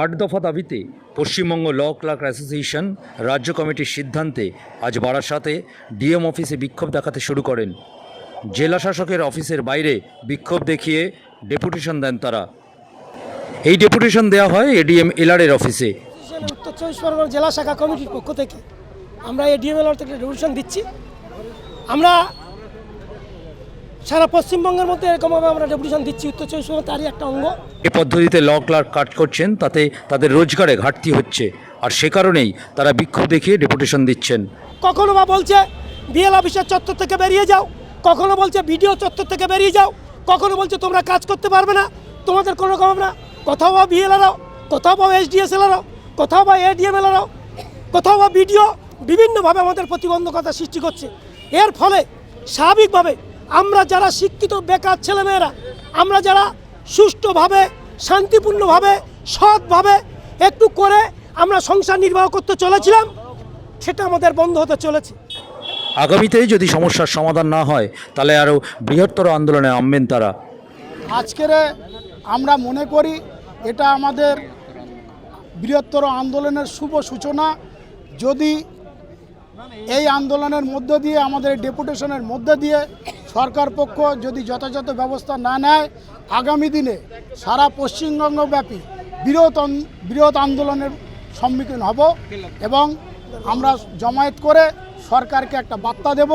আট দফা দাবিতে পশ্চিমবঙ্গ ল ক্লার্ক অ্যাসোসিয়েশন রাজ্য কমিটির সিদ্ধান্তে আজ বারাসাতে ডিএম অফিসে বিক্ষোভ দেখাতে শুরু করেন। জেলা শাসকের অফিসের বাইরে বিক্ষোভ দেখিয়ে ডেপুটেশন দেন তারা। এই ডেপুটেশন দেওয়া হয় এডিএম এলআরের অফিসে। উত্তর চব্বিশ পরগনা জেলা শাখা কমিটির পক্ষ থেকে। আমরা এডিএম এলআর থেকে রেভলিউশন দিচ্ছি। আমরা সারা পশ্চিমবঙ্গের মধ্যে এরকমভাবে আমরা রেভলিউশন দিচ্ছি। উত্তর চব্বিশ পরগনা তারই একটা অঙ্গ। এ পদ্ধতিতে ল ক্লার্ক কাজ করছেন তাতে তাদের রোজগারে ঘাটতি হচ্ছে। আর সে কারণেই তারা বিক্ষোভ দেখিয়ে ডেপুটেশন দিচ্ছেন। কখনো বা বলছে বিএল অফিসের চত্বর থেকে বেরিয়ে যাও। কখনো বলছে বিডিও চত্বর থেকে বেরিয়ে যাও। কখনো বলছে তোমরা কাজ করতে পারবে না। তোমাদের কোনো রকম না কোথাও বা বিএলআরও কোথাও বা এসডিএসএলআরও কোথাও বা এডিএমএলআরও কোথাও বা বিডিও বিভিন্নভাবে আমাদের প্রতিবন্ধকতা সৃষ্টি করছে। এর ফলে স্বাভাবিকভাবে আমরা যারা শিক্ষিত বেকার ছেলেমেয়েরা আমরা যারা সুষ্ঠুভাবে শান্তিপূর্ণভাবে সৎভাবে একটু করে আমরা সংসার নির্বাহ করতে চলেছিলাম সেটা আমাদের বন্ধ হতে চলেছে। আগামীতে যদি সমস্যার সমাধান না হয় তাহলে আরও বৃহত্তর আন্দোলনে নামবেন তারা। আজকের আমরা মনে করি এটা আমাদের বৃহত্তর আন্দোলনের শুভ সূচনা। যদি এই আন্দোলনের মধ্য দিয়ে আমাদের ডেপুটেশনের মধ্য দিয়ে সরকার পক্ষ যদি যথাযথ ব্যবস্থা না নেয়, আগামী দিনে সারা পশ্চিমবঙ্গব্যাপী বৃহৎ বৃহৎ আন্দোলনের সম্মুখীন হব এবং আমরা জমায়েত করে সরকারকে একটা বার্তা দেব।